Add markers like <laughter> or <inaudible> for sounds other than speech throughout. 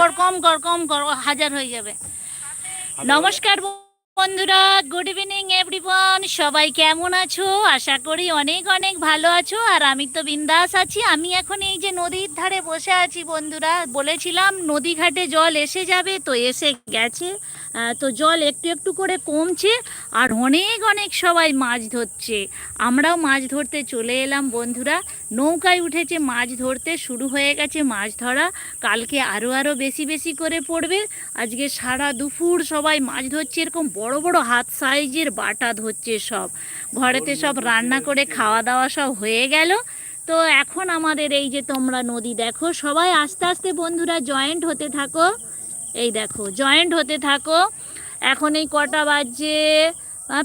কর, কম কর কম কর হাজার হয়ে যাবে। নমস্কার বন্ধুরা গুড ইভিনিং এভরিওয়ান সবাই কেমন আছো? আশা করি অনেক অনেক ভালো আছো। আর আমি তো বিন্দাস আছি। আমি এখন এই যে নদীর ধারে বসে আছি বন্ধুরা। বলেছিলাম নদী ঘাটে জল এসে যাবে, তো এসে গেছে। তো জল একটু একটু করে কমছে আর অনেক অনেক সবাই মাছ ধরছে। আমরাও মাছ ধরতে চলে এলাম বন্ধুরা। নৌকায় উঠেছে মাছ ধরতে শুরু হয়ে গেছে মাছ ধরা। কালকে আরও আরও বেশি বেশি করে পড়বে। আজকে সারা দুপুর সবাই মাছ ধরছে এরকম বড় বড় হাত সাইজের বাটা ধরছে সব। ঘরেতে সব রান্না করে খাওয়া দাওয়া সব হয়ে গেল। তো এখন আমাদের এই যে তোমরা নদী দেখো সবাই আস্তে আস্তে বন্ধুরা জয়েন্ট হতে থাকো। এই দেখো জয়েন্ট হতে থাকো। এখন এই কটা বাজে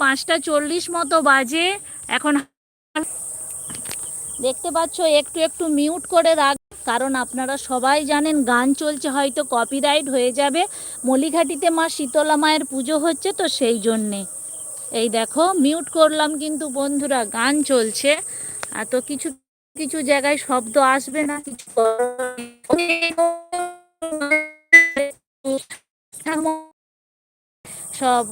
পাঁচটা চল্লিশ মতো বাজে। এখন দেখতে পাচ্ছ, একটু একটু মিউট করে রাখ, কারণ আপনারা সবাই জানেন গান চলছে, হয়তো কপিরাইট হয়ে যাবে। মলিঘাটিতে মা শীতলা মায়ের পুজো হচ্ছে, তো সেই জন্যে। এই দেখো মিউট করলাম কিন্তু বন্ধুরা, গান চলছে। আর তো কিছু কিছু জায়গায় শব্দ আসবে না, কিছু সব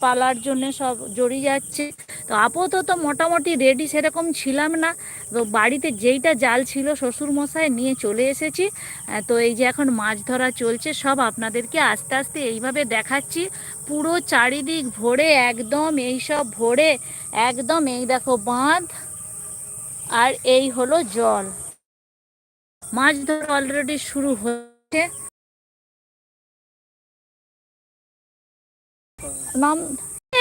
পালার জন্য সব জড়িয়ে যাচ্ছে। তো আপাতত মোটামুটি রেডি সেরকম ছিলাম না। তো বাড়িতে যেইটা জাল ছিল শ্বশুর মশাই নিয়ে চলে এসেছি। তো এই যে এখন মাছ ধরা চলছে সব আপনাদেরকে আস্তে আস্তে এইভাবে দেখাচ্ছি। পুরো চারিদিক ভরে একদম এই সব ভরে একদম এই দেখো বাঁধ আর এই হলো জল। মাছ ধরা অলরেডি শুরু হচ্ছে নাম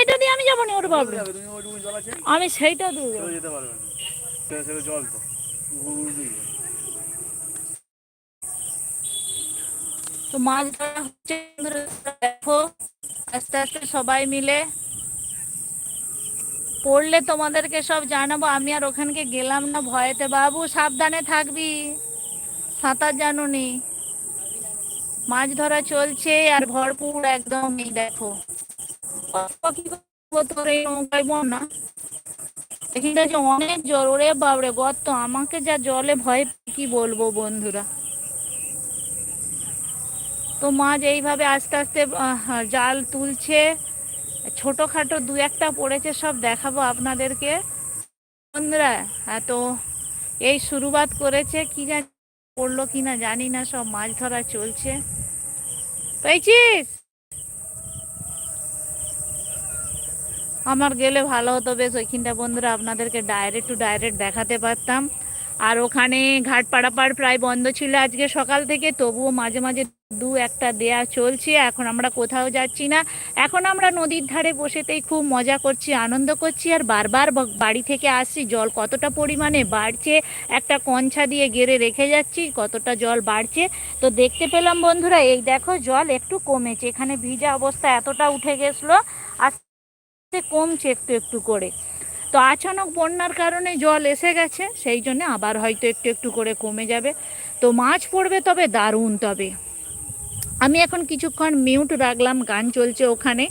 এটা দিয়ে আমি যাব না ওর বাবু আমি সেইটা দিয়ে যেতে জল তো। তো মাছ ধরা হচ্ছে দেখো আস্তে আস্তে সবাই মিলে। পড়লে তোমাদেরকে সব জানাব আমি আর ওখানকে গেলাম না ভয়েতে। বাবু সাবধানে থাকবি। সাঁতার জানুনি। মাছ ধরা চলছে আর ভরপুর একদম এই দেখো। অনেক জল ওরে বাবরে গর্ত আমাকে যা জলে ভয় কি বলব বন্ধুরা। তো মাছ এইভাবে আস্তে আস্তে জাল তুলছে ছোটোখাটো দু একটা পড়েছে, সব দেখাবো আপনাদেরকে। বন্ধুরা হ্যাঁ তো এই শুরুবাত করেছে, কি জানি, পড়ল কি না জানি না, সব মাছ ধরা চলছে। পেয়েছিস আমার গেলে ভালো হতো। বেশ, ওইখানটা বন্ধুরা আপনাদেরকে ডাইরেক্ট টু ডাইরেক্ট দেখাতে পারতাম। আর ওখানে ঘাট পাড়াপাড় প্রায় বন্ধ ছিল আজকে সকাল থেকে, তবুও মাঝে মাঝে দু একটা দেয়া চলছে। এখন আমরা কোথাও যাচ্ছি না। এখন আমরা নদীর ধারে বসেতেই খুব মজা করছি, আনন্দ করছি। আর বারবার বাড়ি থেকে আসছি, জল কতটা পরিমাণে বাড়ছে, একটা কঞ্ছা দিয়ে গেড়ে রেখে যাচ্ছি, কতটা জল বাড়ছে। তো দেখতে পেলাম বন্ধুরা, এই দেখো জল একটু কমেছে। এখানে ভিজা অবস্থা এতটা উঠে গেছিল। আস্তে কমছে একটু একটু করে। তো আচানক বন্যার কারণে জল এসে গেছে, সেই জন্য আবার হয়তো একটু একটু করে কমে যাবে। তো মাছ পড়বে তবে দারুণ তবে। আমি এখন কিছুক্ষণ মিউট রাখলাম, গান চলছে ওখানে।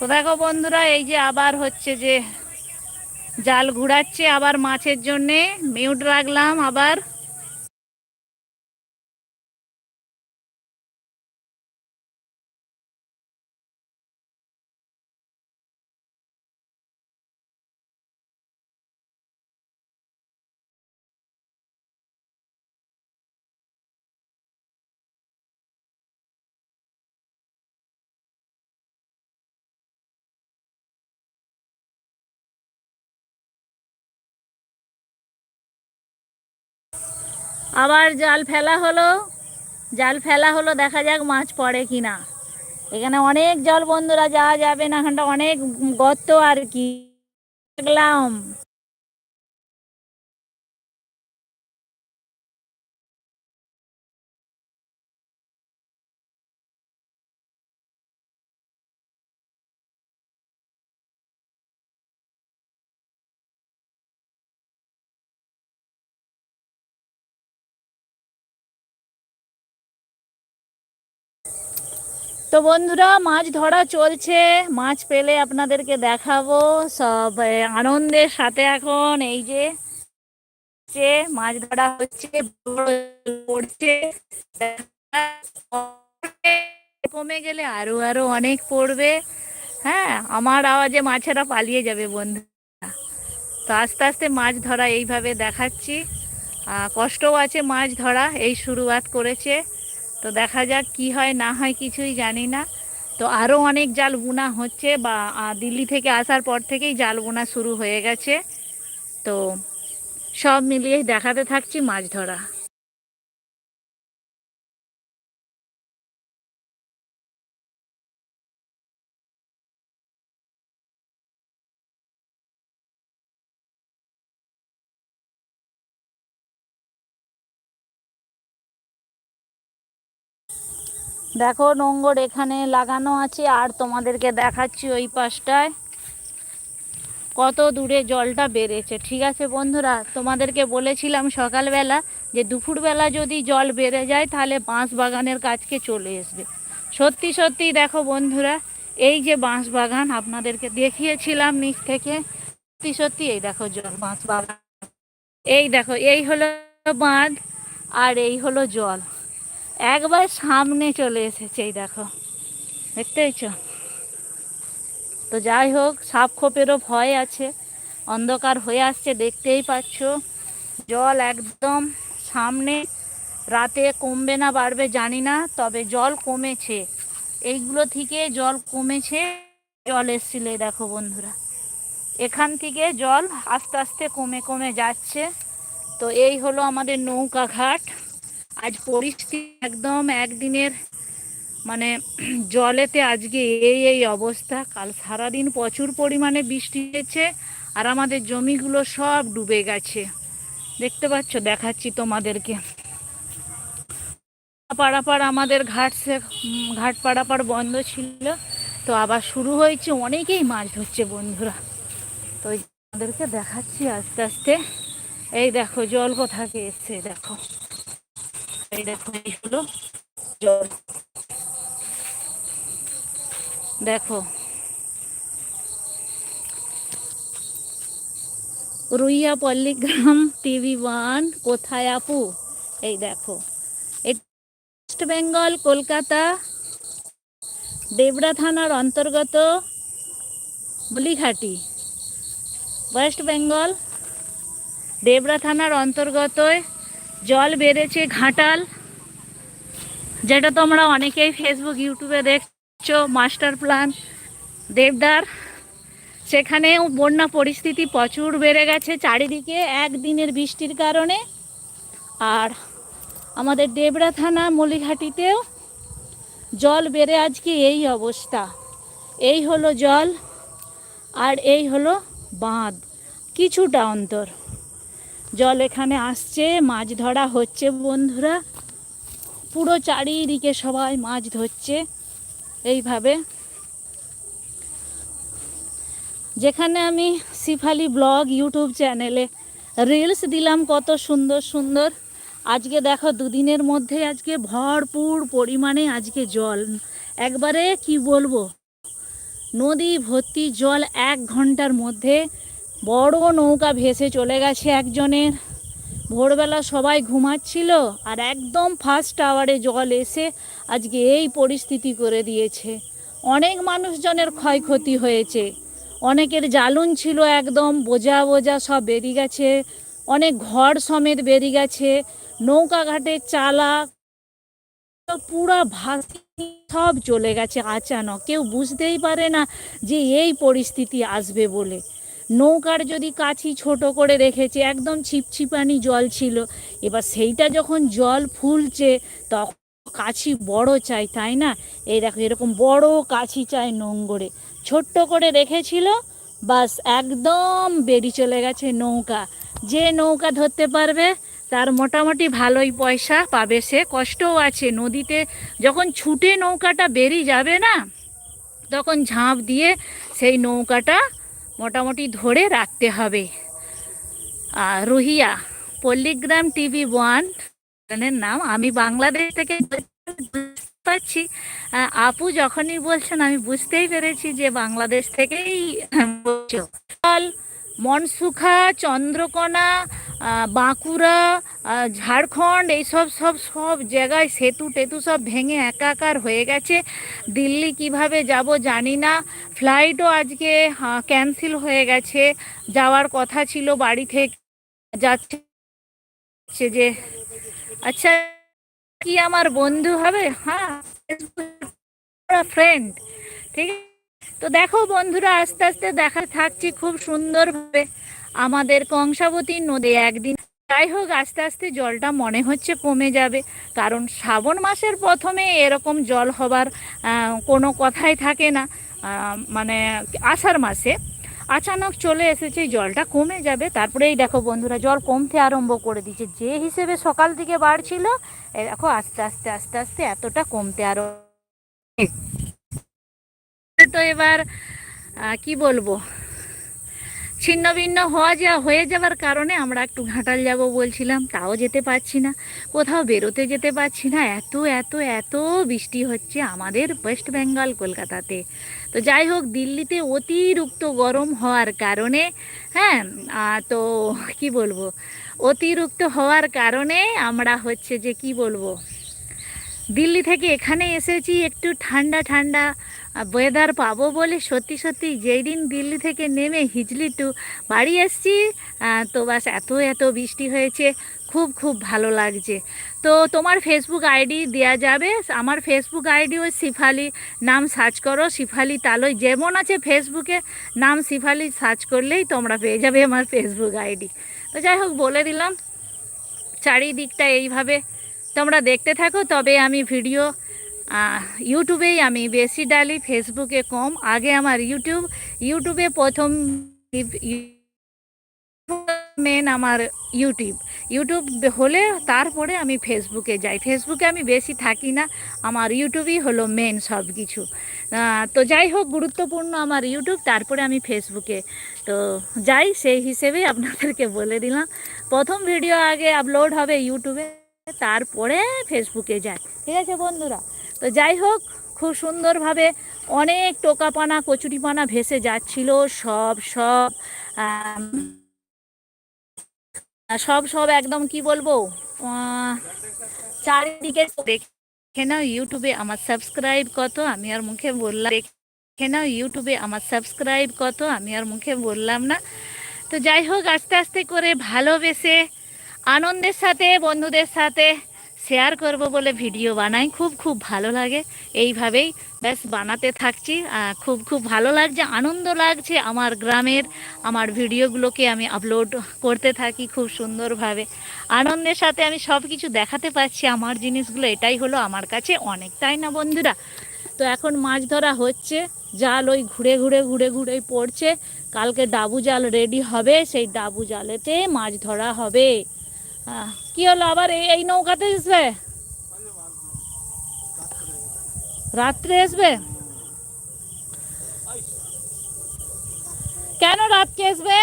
তো দেখো বন্ধুরা, এই যে আবার হচ্ছে যে জাল ঘুরাচ্ছে, আবার মাছের জন্যে। মিউট রাখলাম আবার। আবার জাল ফেলা হলো। জাল ফেলা হলো, দেখা যাক মাছ পড়ে কি না এখানে অনেক জল বন্ধুরা যাওয়া যাবে না, এখানটা অনেক গর্ত আর কি। দেখলাম। তো বন্ধুরা, মাছ ধরা চলছে। মাছ পেলে আপনাদেরকে দেখাবো। সব আনন্দের সাথে এখন এই যে মাছ ধরা হচ্ছে পড়ছে কমে গেলে আরও আরও অনেক পড়বে। হ্যাঁ আমার আওয়াজে মাছেরা পালিয়ে যাবে বন্ধু তো আস্তে আস্তে মাছ ধরা এইভাবে দেখাচ্ছি। কষ্টও আছে মাছ ধরা, এই শুরুয়াত করেছে। তো দেখা যাক কি হয়, না হয় কিছুই জানি না। তো আরও অনেক জাল বোনা হচ্ছে বা দিল্লি থেকে আসার পর থেকেই জাল বোনা শুরু হয়ে গেছে। তো সব মিলিয়ে দেখাতে থাকছি মাছ ধরা। দেখো নোংর এখানে লাগানো আছে, আর তোমাদেরকে দেখাচ্ছি ওই পাশটায়। কত দূরে জলটা বেড়েছে, ঠিক আছে বন্ধুরা? তোমাদেরকে বলেছিলাম সকালবেলা যে দুপুরবেলা যদি জল বেড়ে যায়, তাহলে বাঁশ বাগানের কাজকে চলে আসবে সত্যি সত্যি দেখো বন্ধুরা, এই যে বাঁশ বাগান আপনাদেরকে দেখিয়েছিলাম নিচ থেকে, সত্যি সত্যি এই দেখো জল, বাঁশ বাগান। এই দেখো, এই হলো বাঁধ, আর এই হলো জল। একবার সামনে চলে এসেছে, এই দেখো। দেখতে পেয়েছ? তো যাই হোক, সাপ খোপেরও ভয় আছে, অন্ধকার হয়ে আসছে, দেখতেই পাচ্ছ। জল একদম সামনে, রাতে কমবে না, বাড়বে, জানি না, তবে জল কমেছে। এইগুলো থেকে জল কমেছে, জল এসছিল দেখো বন্ধুরা। এখান থেকে জল আস্তে আস্তে কমে কমে যাচ্ছে। তো এই হলো আমাদের নৌকা ঘাট আজ পরিস্থিতি একদম একদিনের মানে জলেতে আজকে এই এই অবস্থা। কাল সারাদিন প্রচুর পরিমাণে বৃষ্টি হয়েছে আর আমাদের জমিগুলো সব ডুবে গেছে। দেখতে পাচ্ছ, দেখাচ্ছি তোমাদেরকে। পাড়াপাড় আমাদের ঘাট সে, ঘাট পাড়াপাড় বন্ধ ছিল, তো আবার শুরু হয়েছে। অনেকেই মাছ ধরছে বন্ধুরা। তো আমাদেরকে দেখাচ্ছি আস্তে আস্তে। এই দেখো, জল কোথাকে এসছে দেখো। দেখো এই জল দেখো। রুইয়া পল্লীগ্রাম টিভি ওয়ান, কোথায় আপু? এই দেখো। ওয়েস্ট বেঙ্গল কলকাতা, দেবরা থানার অন্তর্গত বলিঘাটি। ওয়েস্ট বেঙ্গল দেবরা থানার অন্তর্গত জল বেড়েছে ঘাটাল, যেটা তোমরা অনেকেই ফেসবুক ইউটিউবে দেখছ মাস্টার প্ল্যান দেবদার সেখানেও বন্যা পরিস্থিতি প্রচুর বেড়ে গেছে চারিদিকে, একদিনের বৃষ্টির কারণে। আর আমাদের দেবরা থানা, মলিঘাটিতেও জল বেড়ে আজকে এই অবস্থা। এই হলো জল, আর এই হলো বাঁধ, কিছুটা অন্তর। জল এখানে আসছে, মাছ ধরা হচ্ছে বন্ধুরা। পুরো চারিদিকে সবাই মাছ ধরছে, এইভাবে। যেখানে আমি সিফালি ব্লগ, ইউটিউব চ্যানেলে রিলস দিলাম কত সুন্দর সুন্দর। আজকে দেখো দুদিনের মধ্যে আজকে ভরপুর পরিমাণে আজকে জল। একবারে কি বলব? নদী ভর্তি জল এক ঘণ্টার মধ্যে বড় নৌকা ভেসে চলে গেছে একজনের। ভোরবেলা সবাই ঘুমাচ্ছিল আর একদম ফার্স্ট আওয়ারে জল এসে আজকে এই পরিস্থিতি করে দিয়েছে। অনেক মানুষজনের ক্ষয়ক্ষতি হয়েছে। অনেকের জ্বালুন ছিল একদম, বোঝা বোঝা সব বেরিয়ে গেছে। অনেক ঘর সমেত বেরিয়ে গেছে। নৌকা ঘাটের চালা, পুরা ভাসি সব চলে গেছে আচানক। কেউ বুঝতেই পারে না যে এই পরিস্থিতি আসবে বলে। নৌকার যদি কাছি ছোট করে রেখেছে, একদম ছিপছিপানি জল ছিল। এবার সেইটা যখন জল ফুলছে, তখন কাছি বড় চাই, তাই না? এই দেখো, এরকম বড় কাছি চাই নোংরে ছোট্ট করে রেখেছিল, বাস একদম বেরিয়ে চলে গেছে নৌকা। যে নৌকা ধরতে পারবে, তার মোটামুটি ভালোই পয়সা পাবে সে। কষ্টও আছে, নদীতে যখন ছুটে নৌকাটা বেরিয়ে যাবে না, তখন ঝাঁপ দিয়ে সেই নৌকাটা মোটামুটি ধরে রাখতে হবে। আর রুহিয়া, পল্লিগ্রাম টিভি ওয়ান নাম। আমি বাংলাদেশ থেকে পাচ্ছি আপু যখনই বলছেন, আমি বুঝতেই পেরেছি যে বাংলাদেশ থেকেই মনসুখা, চন্দ্রকোনা বাঁকুড়া ঝাড়খণ্ড, এইসব সব সব জায়গায় সেতু টেতু সব ভেঙে একাকার হয়ে গেছে। দিল্লি কীভাবে যাব জানি না। ফ্লাইটও আজকে ক্যান্সেল হয়ে গেছে। যাওয়ার কথা ছিল বাড়ি থেকে। যাচ্ছে যে আচ্ছা কি আমার বন্ধু হবে? হ্যাঁ ফ্রেন্ড ঠিক আছে? তো দেখো বন্ধুরা, আস্তে আস্তে দেখা থাকছি খুব সুন্দরভাবে আমাদের কংসাবতী নদী। একদিন যাই হোক, আস্তে আস্তে জলটা মনে হচ্ছে কমে যাবে, কারণ শ্রাবণ মাসের প্রথমে এরকম জল হবার কোনো কথাই থাকে না মানে আষাঢ় মাসে। আচানক চলে এসেছে, জলটা কমে যাবে। তারপরে এই দেখো বন্ধুরা, জল কমতে আরম্ভ করে দিচ্ছে যে হিসেবে সকাল থেকে বাড়ছিল দেখো আস্তে আস্তে আস্তে আস্তে এতটা কমতে আরও তো এবার কি বলব? ছিন্ন ভিন্ন হওয়া যা, হয়ে যাওয়ার কারণে আমরা একটু ঘাটাল যাব বলছিলাম, তাও যেতে পারছি না। কোথাও বেরোতে যেতে পারছি না, এত এত এত বৃষ্টি হচ্ছে আমাদের ওয়েস্ট বেঙ্গল কলকাতাতে। তো যাই হোক, দিল্লিতে অতিরিক্ত গরম হওয়ার কারণে হ্যাঁ তো কি বলব? অতিরিক্ত হওয়ার কারণে আমরা হচ্ছে যে, কি বলব? দিল্লি থেকে এখানে এসেছি একটু ঠান্ডা ঠান্ডা ওয়েদার পাবো বলে সত্যি সত্যি যেই দিন দিল্লি থেকে নেমে হিজলি টু বাড়ি এসছি তো বাস এত এত বৃষ্টি হয়েছে, খুব খুব ভালো লাগছে। তো তোমার ফেসবুক আইডি দেয়া যাবে, আমার ফেসবুক আইডি ওই শিফালি, নাম সার্চ করো, শিফালি তালই, যেমন আছে ফেসবুকে নাম শিফালি সার্চ করলেই তোমরা পেয়ে যাবে আমার ফেসবুক আইডি তো যাই হোক, বলে দিলাম, চারিদিকটা এইভাবে তোমরা দেখতে থাকো, তবে আমি ভিডিও ইউটিউবেই আমি বেশি ডালি, ফেসবুকে কম। আগে আমার ইউটিউব, ইউটিউবে প্রথম মেন আমার ইউটিউব। ইউটিউব হলে তারপরে আমি ফেসবুকে যাই। ফেসবুকে আমি বেশি থাকি না, আমার ইউটিউবই হলো মেন সব কিছু তো যাই হোক, গুরুত্বপূর্ণ আমার ইউটিউব, তারপরে আমি ফেসবুকে। তো যাই, সেই হিসেবে আপনাদেরকে বলে দিলাম। প্রথম ভিডিও আগে আপলোড হবে ইউটিউবে, তারপরে ফেসবুকে যায় ঠিক আছে বন্ধুরা? তো যাই হোক, খুব সুন্দরভাবে অনেক টোকাপানা, কচুরিপানা ভেসে যাচ্ছিল, সব সব সব সব একদম কি বলব চারিদিকে দেখে নাও ইউটিউবে আমার সাবস্ক্রাইব কত, আমি আর মুখে বললাম, দেখে নাও ইউটিউবে আমার সাবস্ক্রাইব কত, আমি আর মুখে বললাম না। তো যাই হোক, আস্তে আস্তে করে ভালোবেসে, আনন্দের সাথে, বন্ধুদের সাথে শেয়ার করব বলে ভিডিও বানাই। খুব খুব ভালো লাগে। এইভাবেই ব্যাস বানাতে থাকছি। খুব খুব ভালো লাগছে, আনন্দ লাগছে আমার গ্রামের। আমার ভিডিওগুলোকে আমি আপলোড করতে থাকি খুব সুন্দরভাবে। আনন্দের সাথে আমি সব কিছু দেখাতে পারছি। আমার জিনিসগুলো এটাই হলো আমার কাছে অনেক তাই না বন্ধুরা? তো এখন মাছ ধরা হচ্ছে। জাল ওই ঘুরে ঘুরে ঘুরে ঘুরে পড়ছে। কালকে ডাবু জাল রেডি হবে। সেই ডাবু জালেতে মাছ ধরা হবে। হ্যাঁ কী হলো আবার এই নৌকাতে আসবে রাত্রে আসবে কেন রাতকে আসবে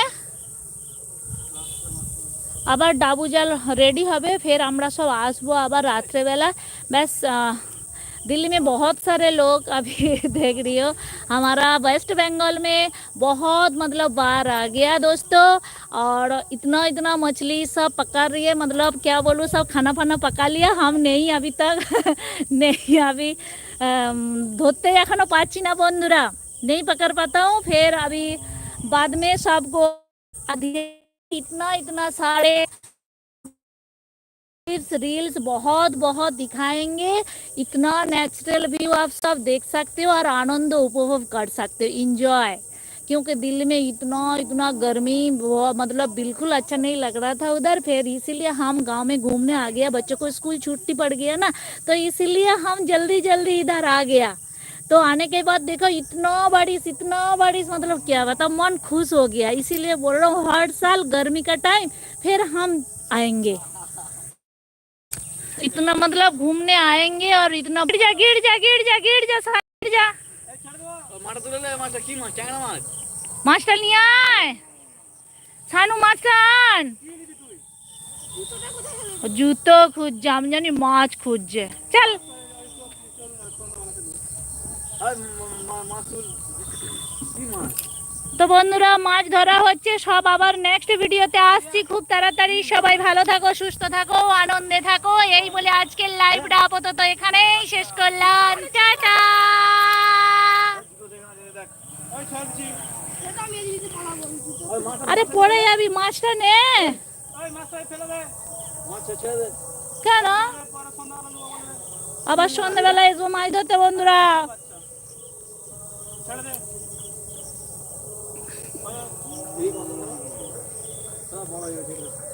আবার ডাবু জাল রেডি হবে ফের আমরা সব আসবো আবার রাত্রেবেলা ব্যাস दिल्ली में बहुत सारे लोग अभी <laughs> देख रही हो हमारा वेस्ट बंगाल में बहुत मतलब बाढ़ आ गया दोस्तों और इतना इतना मछली सब पका रही है मतलब क्या बोलूँ सब खाना फाना पका लिया हम नहीं अभी तक <laughs> नहीं अभी अम, ধরতে এখনো পাচ্ছি না বন্ধুরা नहीं पकड़ पाता हूँ फिर अभी बाद में सबको इतना इतना सारे रील्स रील्स बहुत बहुत दिखाएँगे। इतना नेचुरल व्यू आप सब देख सकते हो और आनंद उपभोग कर सकते हो। इंजॉय क्योंकि दिल्ली में इतना इतना गर्मी मतलब बिल्कुल अच्छा नहीं लग रहा था उधर। फिर इसीलिए हम गाँव में घूमने आ गया। बच्चों को स्कूल छुट्टी पड़ गया ना तो इसीलिए हम जल्दी जल्दी इधर आ गया। तो आने के बाद देखो, इतना बारिश इतना बारिश मतलब क्या बता मन खुश हो गया। इसीलिए बोल रहा हूँ, हर साल गर्मी का टाइम फिर हम आएँगे। इतना मतलब घूमने आएँगे और इतना गिर जा गिर जा गिर जा गिर जा गिर जा। मास्टर नहीं आए। सानू मास्टर जूतो खुद जाम जानी माछ खुद जे चल मासूल। তো বন্ধুরা, মাছ ধরা হচ্ছে। সব আবার নেক্সট ভিডিওতে আসছি। খুব তাড়াতাড়ি সবাই ভালো থাকো, সুস্থ থাকো, আনন্দে থাকো। এই বলে আজকের লাইভটা আপাতত এখানেই শেষ করলাম। আরে, পড়ে যাবি, মাছটা নে। কেন? আবার সন্ধ্যাবেলায় মাছ ধরতে বন্ধুরা ছেড়ে দে এই বন্ধ করো। বড় হয়ে গেছে।